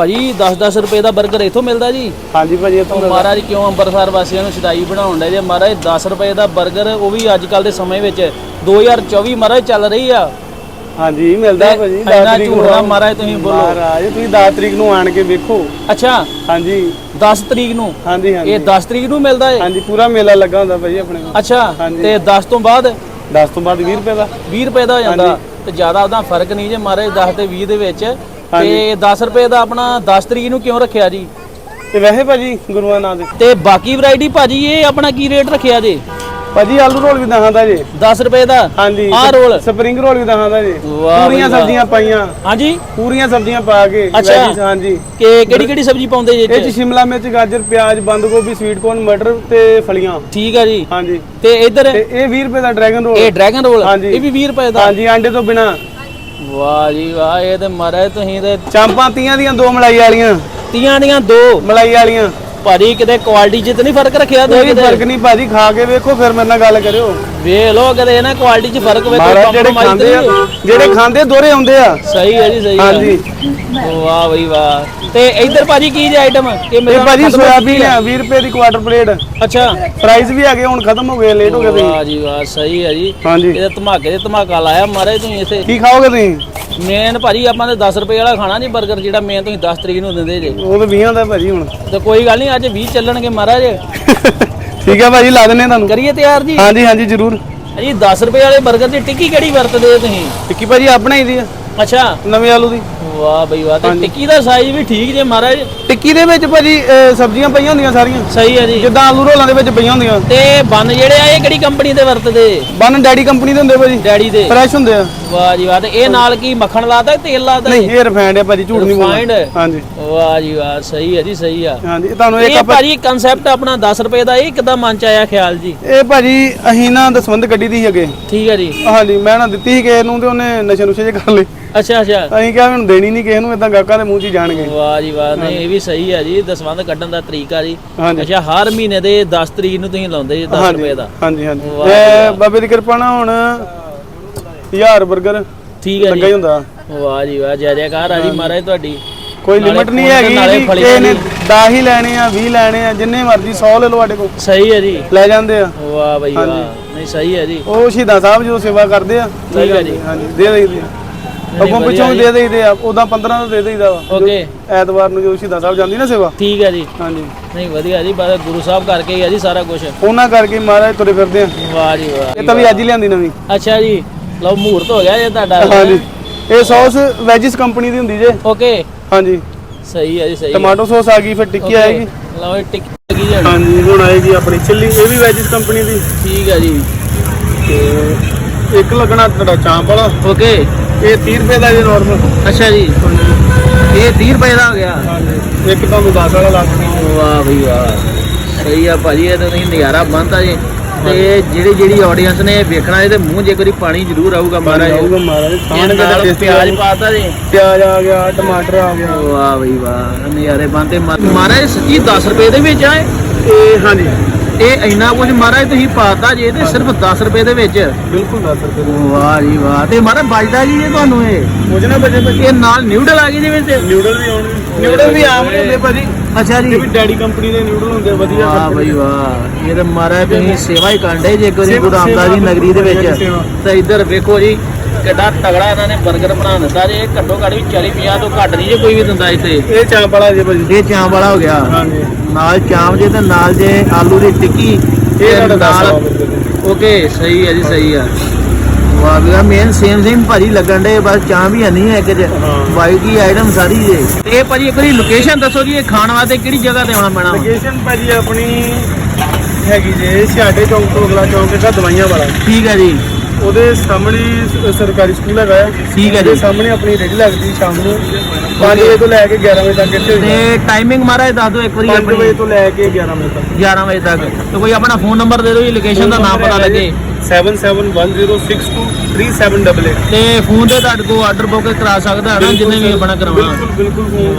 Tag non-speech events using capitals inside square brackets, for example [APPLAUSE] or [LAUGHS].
ਭਾਜੀ 10-10 ਰੁਪਏ ਦਾ 버ਗਰ ਇੱਥੋਂ ਮਿਲਦਾ ਜੀ? ਹਾਂਜੀ ਭਾਜੀ ਇੱਥੋਂ ਮਹਾਰਾਜ ਕਿਉਂ ਅੰਮ੍ਰਿਤਸਰ ਵਾਸੀਆਂ ਨੂੰ ਸ਼ਦਾਈ ਬਣਾਉਣ ਦਾ ਜੇ? ਮਹਾਰਾਜ 10 ਰੁਪਏ ਦਾ 버ਗਰ ਉਹ ਵੀ ਅੱਜ ਕੱਲ ਦੇ ਸਮੇਂ ਵਿੱਚ। 2024 ਮਹਾਰਾਜ ਚੱਲ ਰਹੀ ਆ। ਹਾਂਜੀ ਮਿਲਦਾ ਭਾਜੀ ਇੰਨਾ 10 ਤਰੀਕ ਨੂੰ ਝੂਠ ਮਹਾਰਾਜ ਤੁਸੀਂ ਬੋਲੋ। ਮਹਾਰਾਜ ਤੁਸੀਂ 10 ਤਰੀਕ ਨੂੰ ਆਣ ਕੇ ਵੇਖੋ। ਅੱਛਾ ਹਾਂਜੀ। 10 ਤਰੀਕ ਨੂੰ? ਹਾਂਜੀ ਹਾਂਜੀ। ਇਹ 10 ਤਰੀਕ ਨੂੰ ਮਿਲਦਾ ਏ? ਹਾਂਜੀ ਪੂਰਾ ਮੇਲਾ ਲੱਗਾ ਹੁੰਦਾ ਭਾਜੀ ਆਪਣੇ ਕੋਲ। ਅੱਛਾ। ਤੇ 10 ਤੋਂ ਬਾਅਦ? 10 ਤੋਂ ਬਾਅਦ 20 ਰੁਪਏ ਦਾ। 20 ਰੁਪਏ ਦਾ ਹੋ ਜਾਂਦਾ। ਤੇ ਜ਼ਿਆਦਾ ਉਹਦਾ ਫ਼ਰਕ ਨਹੀਂ ਜੇ ਮਹਾਰਾਜ 10 ਤੇ 20 ਦੇ ਵਿੱਚ। ਤੇ ਹਾਂਜੀ। 10 ਰੁਪਏ ਦਾ ਆਪਣਾ 10 ਤਰੀਕ ਨੂੰ ਕਿਉਂ ਰੱਖਿਆ ਜੀ? ਤੇ ਵੈਸੇ ਭਾਜੀ ਗੁਰੂਆਂ ਨਾਂ ਦੇ ਤੇ ਬਾਕੀ ਵੈਰਾਈਟੀ ਭਾਜੀ ਇਹ ਆਪਣਾ ਕੀ ਰੇਟ ਰੱਖਿਆ ਜੇ? ਭਾਜੀ ਆਲੂ ਰੋਲ ਵੀ ਦਹਾਂ ਦਾ ਜੀ। 10 ਰੁਪਏ ਦਾ? ਹਾਂਜੀ ਆਹ ਰੋਲ। ਸਪਰਿੰਗ ਰੋਲ ਵੀ ਦਹਾਂ ਦਾ ਜੀ। ਪੂਰੀਆਂ। ਸਬਜ਼ੀਆਂ ਪਾਈਆਂ। ਹਾਂਜੀ? ਪੂਰੀਆਂ ਸਬਜ਼ੀਆਂ ਪਾ ਕੇ ਅੱਛਾ। ਹਾਂਜੀ। ਕਿ ਕਿਹੜੀ ਕਿਹੜੀ ਸਬਜ਼ੀ ਪਾਉਂਦੇ ਜੇ ਇਹ ਚ? ਸ਼ਿਮਲਾ ਮਿਰਚ ਗਾਜਰ ਪਿਆਜ਼ ਬੰਦ ਗੋਭੀ ਸਵੀਟ ਕੋਰਨ ਮਟਰ ਤੇ ਫਲੀਆਂ। ਠੀਕ ਆ ਜੀ। ਹਾਂਜੀ। ਤੇ ਇੱਧਰ? ਤੇ ਇਹ 20 ਰੁਪਏ ਦਾ ਡਰੈਗਨ ਰੋਲ ਇਹ ਡਰੈਗਨ ਰੋਲ। ਇਹ ਵੀ 20 ਰੁਪਏ ਦਾ? ਹਾਂਜੀ ਆਂਡੇ ਤੋਂ ਬਿਨਾ। ਵਾਹ ਜੀ ਵਾਹ ਇਹ ਤੇ ਮਹਾਰਾਜ ਤੁਸੀਂ ਤੇ ਚਾਂਪਾਂ ਤੀਆਂ ਦੀਆਂ ਦੋ ਮਲਾਈ ਵਾਲੀਆਂ। ਤੀਆਂ ਦੀਆਂ ਦੋ। ਮਲਾਈ ਵਾਲੀਆਂ। ਭਾਜੀ ਕਿਤੇ ਕੁਆਲਿਟੀ 'ਚ ਤੇ ਨਹੀਂ ਫ਼ਰਕ ਰੱਖਿਆ ਤੁਸੀਂ ਕੋਈ ਕਿਤੇ? ਫ਼ਰਕ ਨਹੀਂ ਭਾਜੀ ਖਾ ਕੇ ਵੇਖੋ ਫਿਰ ਮੇਰੇ ਨਾਲ ਗੱਲ ਕਰਿਓ। ਵੇਖ ਲੋ ਕਿਤੇ ਨਾ ਕੁਆਲਿਟੀ 'ਚ ਫ਼ਰਕ ਵੇ ਕੋਈ ਮਹਾਰਾਜ ਜਿਹੜੇ compromise ਖਾਂਦੇ ਆ ਨਹੀਂ। ਜਿਹੜੇ ਖਾਂਦੇ ਦੋਰੇ ਆਉਂਦੇ ਆ। ਸਹੀ ਹੈ ਜੀ ਸਹੀ ਹੈ। ਹਾਂਜੀ। ਵਾਹ ਬਈ ਵਾਹ। ਤੇ ਇੱਧਰ ਭਾਜੀ ਕੀ ਜੀ ਆਈਟਮ ਇਹ ਇਹ ਮੇਰਾ ਭਾਜੀ ਖਤਮ ਹੋ ਸੋਇਆਬੀਨ ਆ। 20 ਰੁਪਏ ਦੀ ਕੁਆਟਰ ਪਲੇਟ ਅੱਛਾ। ਪ੍ਰਾਈਸ ਵੀ ਹੈਗੇ ਹੁਣ ਖਤਮ ਹੋ ਗਏ ਲੇਟ ਹੋ ਗਏ ਤੁਸੀਂ। ਵਾਹ ਜੀ ਵਾਹ ਸਹੀ ਹੈ ਜੀ। ਹਾਂਜੀ। ਇਹਦੇ ਧਮਾਕੇ ਦੇ ਧਮਾਕਾ ਲਾਇਆ ਮਹਾਰਾਜ ਤੁਸੀਂ ਇਥੇ। ਕੀ ਖਾਓਗੇ ਤੁਸੀਂ? ਮੇਨ ਭਾਜੀ ਆਪਾਂ ਨੇ 10 ਰੁਪਏ ਵਾਲਾ ਖਾਣਾ ਜੀ 버ਗਰ ਜਿਹੜਾ ਮੇਨ ਤੁਸੀਂ 10 ਤਰੀਕ ਨੂੰ ਦਿੰਦੇ ਜੇ। ਉਹ ਤਾਂ 20 ਦਾ ਭਾਜੀ ਹੁਣ। ਤੇ ਕੋਈ ਗੱਲ ਨਹੀਂ ਅੱਜ 20 ਚੱਲਣਗੇ ਮਹਾਰਾਜ। [LAUGHS] ਠੀਕ ਹੈ ਭਾਜੀ ਲਾ ਦਿੰਨੇ ਤੁਹਾਨੂੰ। ਕਰੀਏ ਤਿਆਰ ਜੀ? ਹਾਂਜੀ ਹਾਂਜੀ ਜ਼ਰੂਰ। ਜੀ 10 ਰੁਪਏ ਵਾਲੇ 버ਗਰ ਦੀ ਟਿੱਕੀ ਕਿਹੜੀ ਵਰਤਦੇ ਹੋ ਤੁਸੀਂ? ਟਿੱਕੀ ਭਾਜੀ ਆਪਣਾ ਹੀ ਦੀ ਆ। ਅੱਛਾ। ਨਵੇਂ ਆਲੂ ਦੀ। ਵਾਹ ਬਈ ਵਾਹ ਤੇ ਟਿੱਕੀ ਦਾ ਸਾਈਜ਼ ਵੀ ਠੀਕ ਜੇ ਮਹਾਰਾਜ। ਟਿੱਕੀ ਦੇ ਵਿੱਚ ਭਾਜੀ ਅਹ, ਸਬਜ਼ੀਆਂ ਪਈਆਂ ਹੁੰਦੀਆਂ ਸਾਰੀਆਂ। ਸਹੀ ਹੈ ਜੀ। ਜਿੱਦਾਂ ਆਲੂ ਰੋਲਾਂ ਦੇ ਵਿੱਚ ਪਈਆਂ ਹੁੰਦੀਆਂ। ਤੇ ਬੰਨ ਜਿਹੜੇ ਆ ਇਹ ਕਿਹੜੀ ਕੰਪਨੀ ਦੇ ਵਰਤਦੇ? ਬਨ ਡੈਡੀ ਕੰਪਨੀ ਦੇ ਹੁੰਦੇ ਭਾਜੀ। ਡੈਡੀ ਦੇ। ਫਰੈਸ਼ ਹੁੰਦੇ ਆ। ਵਾਹ ਜੀ ਵਾਹ ਤੇ ਇਹ ਨਾਲ ਕੀ ਮੱਖਣ ਲਾਦਾ ਤੇਲ ਲਾਦਾ ਨਹੀਂ ਇਹ ਰਿਫਾਈਂਡ ਹੈ ਭਾਜੀ ਝੂਠ ਨਹੀਂ ਬੋਲਣਾ। Refined? ਹਾਂਜੀ। ਵਾਹ ਜੀ ਵਾਹ ਸਹੀ ਹੈ ਜੀ ਸਹੀ ਆ। ਹਾਂਜੀ ਇਹ ਤੁਹਾਨੂੰ ਇੱਕ ਇਹ ਆਪਾਂ ਭਾਜੀ ਕਨਸੈਪਟ ਆਪਣਾ 10 ਰੁਪਏ ਦਾ ਇਹ ਕਿਦਾਂ ਮਨ ਚ ਆਇਆ ਖਿਆਲ ਜੀ? ਇਹ ਭਾਜੀ ਅਸੀਂ ਨਾ ਦਸਵੰਦ ਕੱਢੀ ਦੀ ਸੀ ਅੱਗੇ। ਠੀਕ ਹੈ ਜੀ। ਹਾਂਜੀ ਮੈਂ ਨਾ ਦਿੱਤੀ ਸੀ ਕਿਸੇ ਨੂੰ ਤੇ ਉਹਨੇ ਨਸ਼ੇ ਨੁਸ਼ੇ ਜੇ ਕਰ ਲਏ। ਅੱਛਾ ਅੱਛਾ। ਅਸੀਂ ਕਿਹਾ ਮੈਨੂੰ ਦੇਣੀ ਨਹੀਂ ਕਿਸੇ ਨੂੰ ਇਦਾਂ ਗਾਹਕਾਂ ਦੇ ਮੂੰਹ 'ਚ ਹੀ ਜਾਣਗੇ। ਵਾਹ ਜੀ ਵਾਹ ਨਹੀਂ ਇਹ ਵੀ ਸਹੀ ਹੈ ਜੀ ਦਸਵੰਦ ਕੱਢਣ ਦਾ ਤਰੀਕਾ ਜੀ। ਹਾਂਜੀ। ਅੱਛਾ ਹਰ ਮਹੀਨੇ ਦੇ 10 ਤਰੀਕ ਨੂੰ ਤੁਸੀਂ ਲਾਉਂਦੇ ਜੀ 10 ਰੁਪਏ ਦਾ। ਹਾਂਜੀ ਹਾਂਜੀ। ਵਾਹ ਬਾਬੇ ਦੀ ਕਿਰਪਾ ਨਾਲ ਹੁਣ 1000 버ਗਰ ਠੀਕ ਹੈ ਲੱਗਾ ਹੀ ਜੀ ਹੁੰਦਾ। ਵਾਹ ਜੀ ਵਾਹ ਜੈ ਜੈਕਾਰ ਆ ਜੀ ਮਹਾਰਾਜ ਤੁਹਾਡੀ। ਕੋਈ ਨਾਲੇ ਲਿਮਟ ਨਹੀਂ ਹੈਗੀ ਨਾਲੇ ਜੀ ਫਲੀਆਂ ਕਿਸੇ ਨੇ ਦੀ। 10 ਹੀ ਲੈਣੇ ਆ 20 ਲੈਣੇ ਆ ਜਿੰਨੇ ਮਰਜ਼ੀ 100 ਲੈ ਲਓ ਸਾਡੇ ਕੋਲ। ਸਹੀ ਹੈ ਜੀ। ਲੈ ਜਾਂਦੇ ਆ। ਵਾਹ ਬਈ ਵਾਹ। ਨਹੀਂ ਸਹੀ ਹੈ ਜੀ। ਉਹ ਸ਼ਹੀਦਾਂ ਸਾਹਿਬ ਜਦੋਂ ਸੇਵਾ ਕਰਦੇ ਆ ਠੀਕ ਹੈ ਜੀ। ਹਾਂਜੀ ਦੇ ਦੇਈਦੇ ਆ। ਅੱਗੋਂ ਪਿੱਛੋਂ ਵੀ ਦੇ ਦੇਈਦੇ ਆ ਉਦਾਂ 15 ਦਾ ਦੇ ਦੇਈਦਾ ਵਾ। ਓਕੇ। ਐਤਵਾਰ ਨੂੰ ਜਦੋਂ ਸ਼ਹੀਦਾਂ ਸਾਹਿਬ ਜਾਂਦੀ ਨਾ ਸੇਵਾ। ਠੀਕ ਹੈ ਜੀ। ਹਾਂਜੀ। ਨਹੀਂ ਵਧੀਆ ਜੀ ਬਸ ਗੁਰੂ ਸਾਹਿਬ ਕਰਕੇ ਹੀ ਹੈ ਜੀ ਸਾਰਾ ਕੁਝ ਉਹਨਾਂ ਕਰਕੇ ਮਹਾਰਾਜ ਤੁਰੇ ਫਿਰਦੇ ਆ। ਵਾਹ ਜੀ ਵਾਹ। ਇਹ ਤਾਂ ਵੀ ਅੱਜ ਹੀ ਲਿਆਂਦੀ ਨਵੀਂ। ਅੱਛਾ ਜੀ ਲਓ ਮਹੂਰਤ ਹੋ ਗਿਆ ਜੇ ਤੁਹਾਡਾ। ਹਾਂਜੀ। ਇਹ ਸੌਸ ਵੈਜਿਸ ਕੰਪਨੀ ਦੀ ਹੁੰਦੀ ਜੇ। ਓਕੇ। ਹਾਂਜੀ। ਸਹੀ ਹੈ ਜੀ ਸਹੀ ਟਮਾਟੋ ਸੌਸ ਆ ਗਈ ਫਿਰ ਟਿੱਕੀ ਆਏਗੀ। ਲਓ ਇਹ ਟਿੱਕੀ ਲੱਗੀ ਜਾਣੀ ਹਾਂਜੀ ਹੁਣ ਆਏਗੀ ਆਪਣੀ। ਚਿੱਲੀ ਇਹ ਵੀ ਵੈਜਿਸ ਕੰਪਨੀ ਦੀ। ਠੀਕ ਹੈ ਜੀ। ਤੇ ਇੱਕ ਲੱਗਣਾ ਤੁਹਾਡਾ ਚਾਂਪ ਵਾਲਾ। ਓਕੇ ਇਹ 30 ਰੁਪਏ ਦਾ ਜੇ ਨਾਰਮਲ ਅੱਛਾ ਜੀ। ਇਹ 30 ਰੁਪਏ ਦਾ ਹੋ ਗਿਆ। ਹਾਂਜੀ। ਇੱਕ ਤੁਹਾਨੂੰ 10 ਵਾਲਾ ਲੱਗ ਵਾਹ ਬਈ ਵਾਹ। ਸਹੀ ਆ ਭਾਜੀ ਇਹ ਤਾਂ ਤੁਸੀਂ ਨਜ਼ਾਰਾ ਬੰਦਾ ਜੀ। ਤੇ ਜਿਹੜੀ ਜਿਹੜੀ ਆਡੀਅנס ਨੇ ਇਹ ਵੇਖਣਾ ਇਹਦੇ ਮੂੰਹ ਜੇ ਕੋਈ ਪਾਣੀ ਜ਼ਰੂਰ ਆਊਗਾ ਮਹਾਰਾਜ। ਆਊਗਾ ਮਹਾਰਾਜ। ਤਾਂ ਨਾਲ tasty ਪਿਆਜ਼। ਪਾਤਾ ਜੀ। ਪਿਆਜ਼ ਆ ਗਿਆ ਟਮਾਟਰ ਆ ਗਿਆ। ਵਾਹ ਬਈ ਵਾਹ। ਨਜ਼ਾਰੇ ਬੰਦੇ ਮਹਾਰਾਜ ਸੱਚੀ 10 ਰੁਪਏ ਦੇ ਵਿੱਚ ਆ ਇਹ? ਤੇ ਹਾਂਜੀ। ਇਹ ਇੰਨਾ ਕੁਝ ਮਹਾਰਾਜ ਤੁਸੀਂ ਪਾਤਾ ਜੀ ਤੇ ਸਿਰਫ 10 ਰੁਪਏ ਦੇ ਵਿੱਚ। ਬਿਲਕੁਲ 10 ਰੁਪਏ ਦੇ ਵਾਹ ਜੀ ਵਾਹ ਤੇ ਮਹਾਰਾਜ ਬਚਦਾ ਜੀ ਇਹ ਤੁਹਾਨੂੰ ਇਹ? ਕੁਝ ਨਾ ਬਜੇ ਭਾਜੀ। ਇਹ ਨਾਲ ਨਿਊਡਲ ਆ ਗਏ ਦੇ ਵਿੱਚ? ਨਿਊਡਲ ਵੀ ਆਉਣਗੇ ਨਿਊਡਲ ਵੀ ਆਮ ਹੁੰਦੇ ਭਾਜੀ। ਅੱਛਾ ਇਹ ਜੀ। ਵੀ ਡੈਡੀ ਕੰਪਨੀ ਦੇ ਨਿਊਡਲ ਹੁੰਦੇ ਵਧੀਆ ਵਾਹ ਬਈ ਵਾਹ ਇਹ ਤਾਂ ਮਹਾਰਾਜ ਤੁਸੀਂ ਸੇਵਾ ਹੀ ਕਰਦੇ ਜੇ ਗੁਰੂ ਰਾਮਦਾਸ ਦੀ ਸੇਵਾ ਨਗਰੀ ਦੇ ਵਿੱਚ। ਤੇ ਇੱਧਰ ਵੇਖੋ ਜੀ ਕਿੱਡਾ ਤਗੜਾ ਇਹਨਾਂ ਨੇ 버ਗਰ ਬਣਾ ਦਿੱਤਾ ਜੇ ਘੱਟੋ ਘੱਟ ਵੀ 40 50 ਤੋਂ ਘੱਟ ਨਹੀਂ ਜੇ ਕੋਈ ਵੀ ਦਿੰਦਾ ਇੱਥੇ। ਇਹ ਚਾਂਪ ਵਾਲਾ ਜੇ ਭਾਜੀ। ਇਹ ਚਾਂਪ ਵਾਲਾ ਹੋ ਗਿਆ। ਹਾਂਜੀ। ਨਾਲ ਚਾਂਪ ਜੇ ਤੇ ਨਾਲ ਜੇ ਆਲੂ ਦੀ ਟਿੱਕੀ ਇਹ ਤੇ ਤੁਹਾਡਾ 10 ਨਾਲ ਓਕੇ ਸਹੀ ਹੈ ਜੀ ਸਹੀ ਆ ਵਾਹ ਵੀ ਮੇਨ ਸੇਮ ਸੇਮ ਭਾਜੀ ਲੱਗਣ ਦੇ ਬਸ ਚਾਂਪ ਹੀ ਨਹੀਂ ਹੈ ਕਿ ਹਾਂ। ਵਾਈਟ ਦੀ ਆਈਟਮ ਸਾਰੀ ਜੇ। ਤੇ ਇਹ ਭਾਜੀ ਇੱਕ ਵਾਰੀ ਲੋਕੇਸ਼ਨ ਦੱਸੋ ਜੀ ਇਹ ਖਾਣ ਵਾਸਤੇ ਕਿਹੜੀ ਜਗ੍ਹਾ ਤੇ ਆਉਣਾ ਪੈਣਾ ਵਾ? ਲੋਕੇਸ਼ਨ ਭਾਜੀ ਆਪਣੀ ਹੈਗੀ ਜੇ ਸਿਆਡੇ ਚੌਂਕ ਤੋਂ ਅਗਲਾ ਚੌਂਕ ਹੈਗਾ ਦਵਾਈਆਂ ਵਾਲਾ। ਠੀਕ ਹੈ ਜੀ। ਉਹਦੇ ਸਾਹਮਣੇ ਹੀ ਸ- ਸਰਕਾਰੀ ਸਕੂਲ ਹੈਗਾ ਆ। ਠੀਕ ਹੈ ਉਹਦੇ ਜੀ ਸਾਹਮਣੇ ਆਪਣੀ ਰੇੜੀ ਲੱਗਦੀ ਸ਼ਾਮ ਨੂੰ। 5 ਵਜੇ ਤੋਂ ਲੈ ਕੇ 11 ਵਜੇ ਤੱਕ ਇੱਥੇ ਤੇ ਟਾਈਮਿੰਗ ਮਹਾਰਾਜ ਦੱਸ ਦਿਓ ਇੱਕ ਵਾਰੀ 5 ਵਜੇ ਆਪਣੀ ਤੋਂ ਲੈ ਕੇ 11 ਵਜੇ ਤੱਕ। 11 ਵਜੇ ਤੱਕ। ਤੇ ਕੋਈ ਆਪਣਾ ਫੋਨ ਨੰਬਰ ਦੇ ਦਿਓ ਜੀ ਲੋਕੇਸ਼ਨ ਦਾ ਨਾਮ ਪਤਾ ਲੱਗੇ। 7710623788 ਤੇ ਫੋਨ ਤੇ ਤੁਹਾਡੇ ਕੋਲ ਆਰਡਰ ਬੁੱਕ ਕਰਾ ਸਕਦਾ ਹੈ ਨਾ ਜਿੰਨੇ ਵੀ ਆਪਣਾ ਕਰਵਾਉਣਾ ਬਿਲਕੁਲ ਬਿਲਕੁਲ